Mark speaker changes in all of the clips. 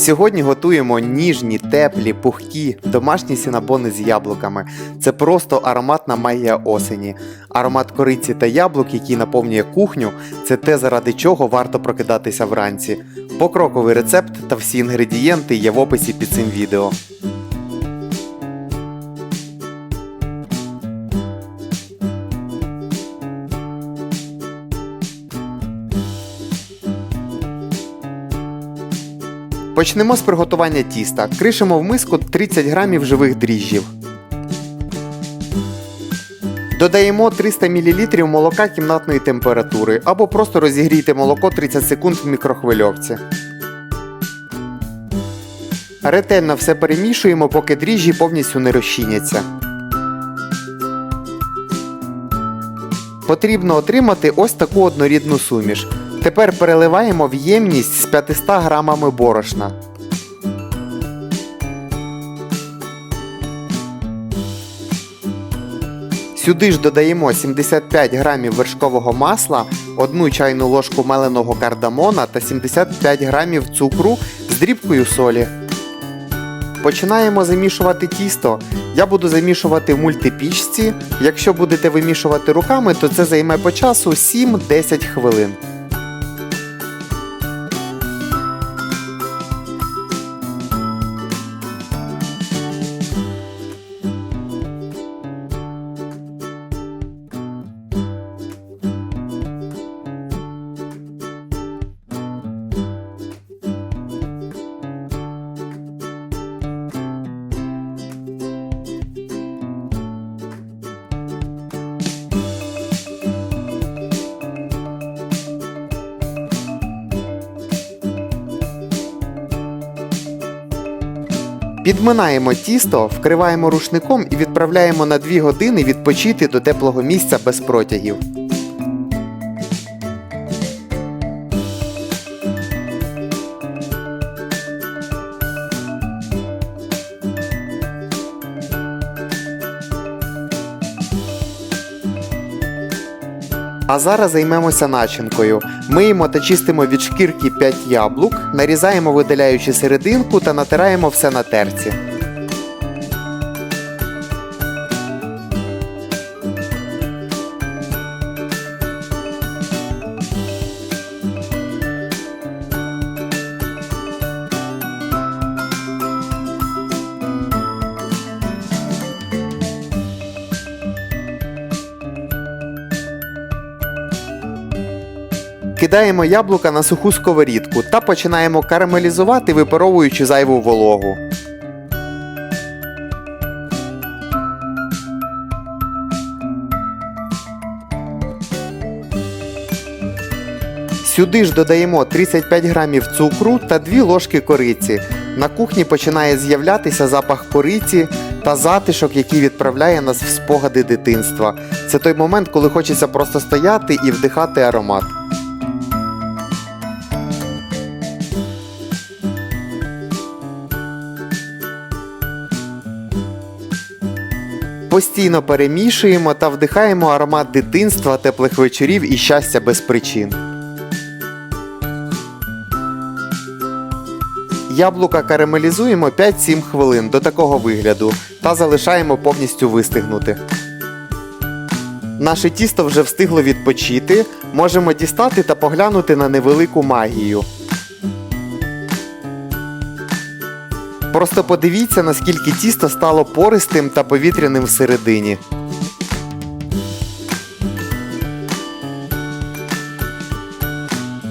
Speaker 1: Сьогодні готуємо ніжні, теплі, пухкі, домашні сінабони з яблуками. Це просто ароматна магія осені. Аромат кориці та яблук, який наповнює кухню, це те, заради чого варто прокидатися вранці. Покроковий рецепт та всі інгредієнти є в описі під цим відео. Почнемо з приготування тіста. Кришимо в миску 30 грамів живих дріжджів. Додаємо 300 мл молока кімнатної температури або просто розігрійте молоко 30 секунд в мікрохвильовці. Ретельно все перемішуємо, поки дріжджі повністю не розчиняться. Потрібно отримати ось таку однорідну суміш. Тепер переливаємо в ємність з 500 грамами борошна. Сюди ж додаємо 75 грамів вершкового масла, 1 чайну ложку меленого кардамона та 75 грамів цукру з дрібкою солі. Починаємо замішувати тісто. Я буду замішувати в мультипічці. Якщо будете вимішувати руками, то це займе по часу 7-10 хвилин. Підминаємо тісто, вкриваємо рушником і відправляємо на 2 години відпочити до теплого місця без протягів. А зараз займемося начинкою. Миємо та чистимо від шкірки 5 яблук, нарізаємо видаляючи серединку та натираємо все на терці. Кидаємо яблука на суху сковорідку та починаємо карамелізувати, випаровуючи зайву вологу. Сюди ж додаємо 35 грамів цукру та 2 ложки кориці. На кухні починає з'являтися запах кориці та затишок, який відправляє нас в спогади дитинства. Це той момент, коли хочеться просто стояти і вдихати аромат. Постійно перемішуємо та вдихаємо аромат дитинства, теплих вечорів і щастя без причин. Яблука карамелізуємо 5-7 хвилин до такого вигляду та залишаємо повністю вистигнути. Наше тісто вже встигло відпочити. Можемо дістати та поглянути на невелику магію. Просто подивіться, наскільки тісто стало пористим та повітряним всередині.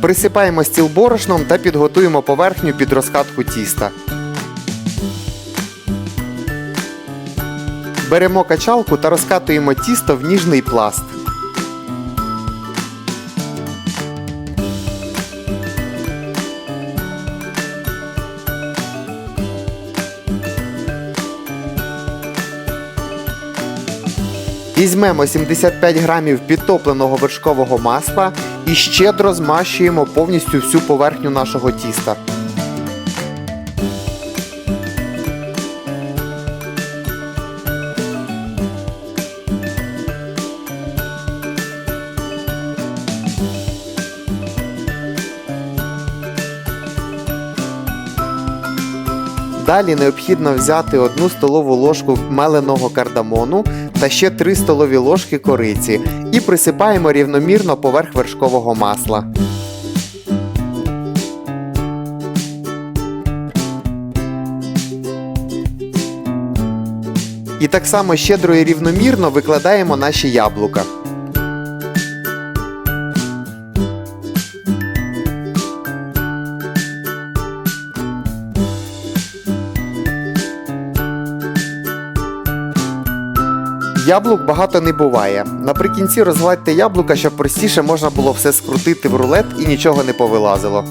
Speaker 1: Присипаємо стіл борошном та підготуємо поверхню під розкатку тіста. Беремо качалку та розкатуємо тісто в ніжний пласт. Візьмемо 75 грамів підтопленого вершкового масла і щедро змащуємо повністю всю поверхню нашого тіста. Далі необхідно взяти 1 столову ложку меленого кардамону та ще 3 столові ложки кориці і присипаємо рівномірно поверх вершкового масла. І так само щедро і рівномірно викладаємо наші яблука. Яблук багато не буває. Наприкінці розгладьте яблука, щоб простіше можна було все скрутити в рулет і нічого не повилазило.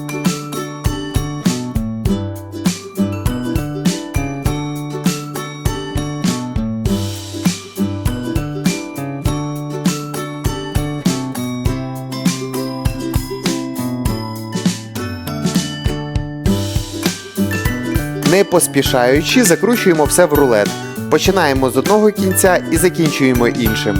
Speaker 1: Не поспішаючи, закручуємо все в рулет. Починаємо з одного кінця і закінчуємо іншим.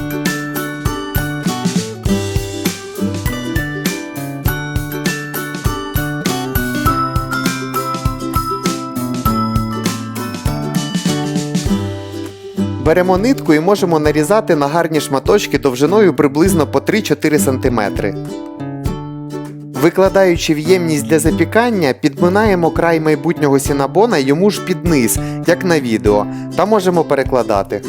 Speaker 1: Беремо нитку і можемо нарізати на гарні шматочки довжиною приблизно по 3-4 см. Викладаючи в ємність для запікання, підминаємо край майбутнього сінабона йому ж під низ, як на відео, та можемо перекладати.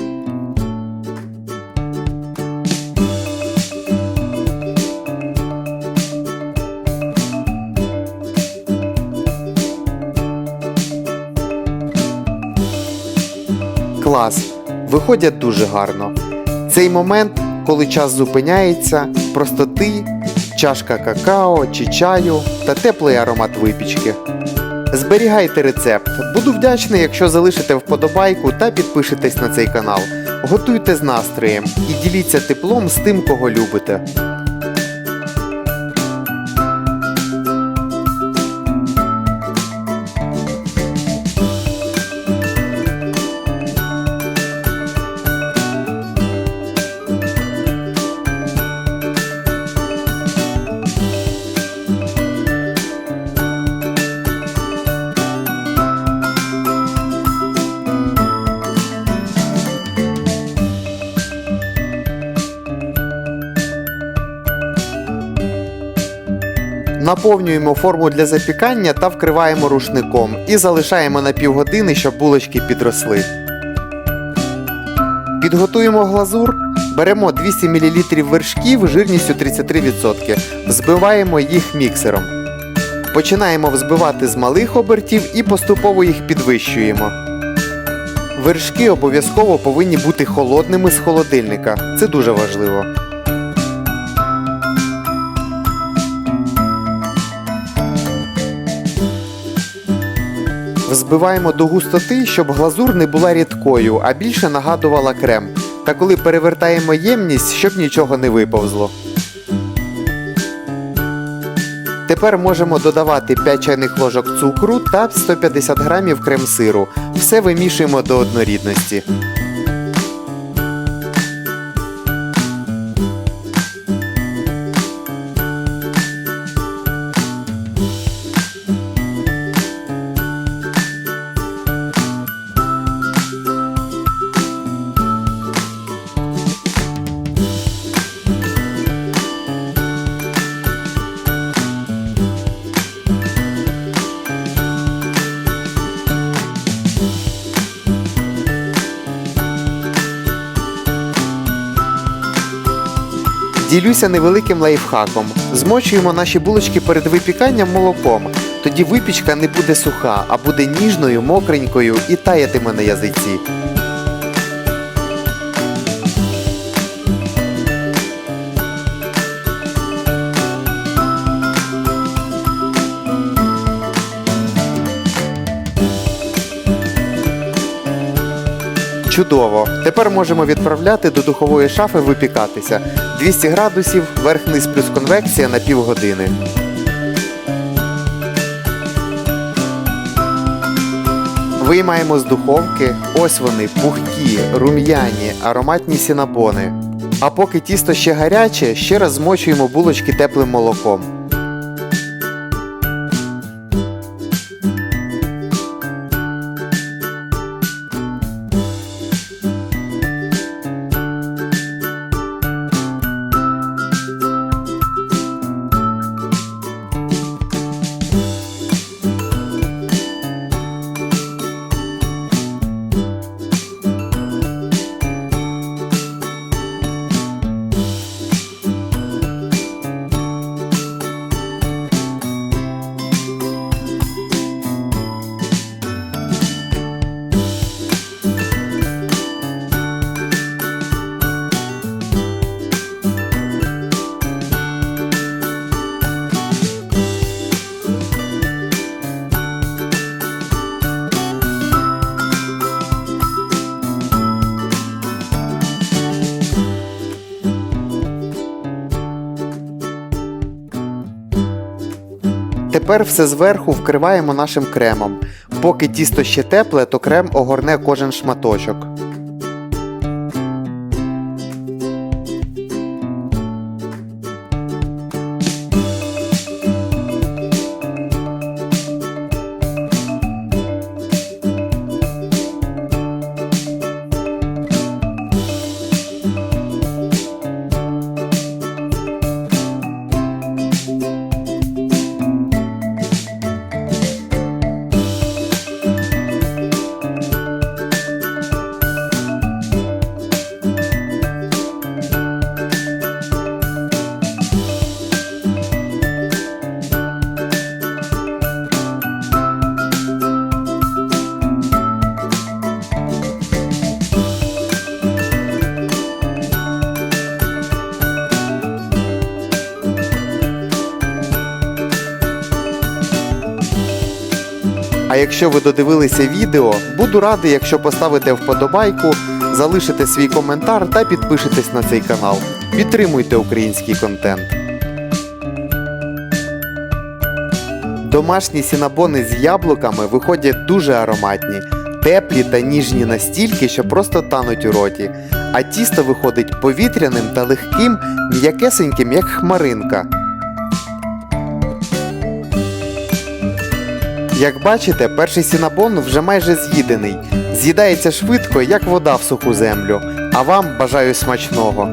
Speaker 1: Клас! Виходять дуже гарно. Цей момент, коли час зупиняється, просто ти, чашка какао чи чаю та теплий аромат випічки. Зберігайте рецепт. Буду вдячний, якщо залишите вподобайку та підпишетесь на цей канал. Готуйте з настроєм і діліться теплом з тим, кого любите. Наповнюємо форму для запікання та вкриваємо рушником і залишаємо на півгодини, щоб булочки підросли. Підготуємо глазур. Беремо 200 мл вершків жирністю 33%. Взбиваємо їх міксером. Починаємо взбивати з малих обертів і поступово їх підвищуємо. Вершки обов'язково повинні бути холодними з холодильника. Це дуже важливо. Взбиваємо до густоти, щоб глазур не була рідкою, а більше нагадувала крем. Та коли перевертаємо ємність, щоб нічого не виповзло. Тепер можемо додавати 5 чайних ложок цукру та 150 грамів крем-сиру. Все вимішуємо до однорідності. Ділюся невеликим лайфхаком. Змочуємо наші булочки перед випіканням молоком. Тоді випічка не буде суха, а буде ніжною, мокренькою і таятиме на язиці. Чудово! Тепер можемо відправляти до духової шафи випікатися. 200 градусів, верх-низ плюс конвекція на півгодини. Виймаємо з духовки. Ось вони, пухкі, рум'яні, ароматні сінабони. А поки тісто ще гаряче, ще раз змочуємо булочки теплим молоком. Тепер все зверху вкриваємо нашим кремом. Поки тісто ще тепле, то крем огорне кожен шматочок. Якщо ви додивилися відео, буду радий, якщо поставите вподобайку, залишите свій коментар та підпишетесь на цей канал. Підтримуйте український контент. Домашні сінабони з яблуками виходять дуже ароматні, теплі та ніжні настільки, що просто тануть у роті. А тісто виходить повітряним та легким, м'якесеньким, як хмаринка. Як бачите, перший сінабон вже майже з'їдений. З'їдається швидко, як вода в суху землю. А вам бажаю смачного.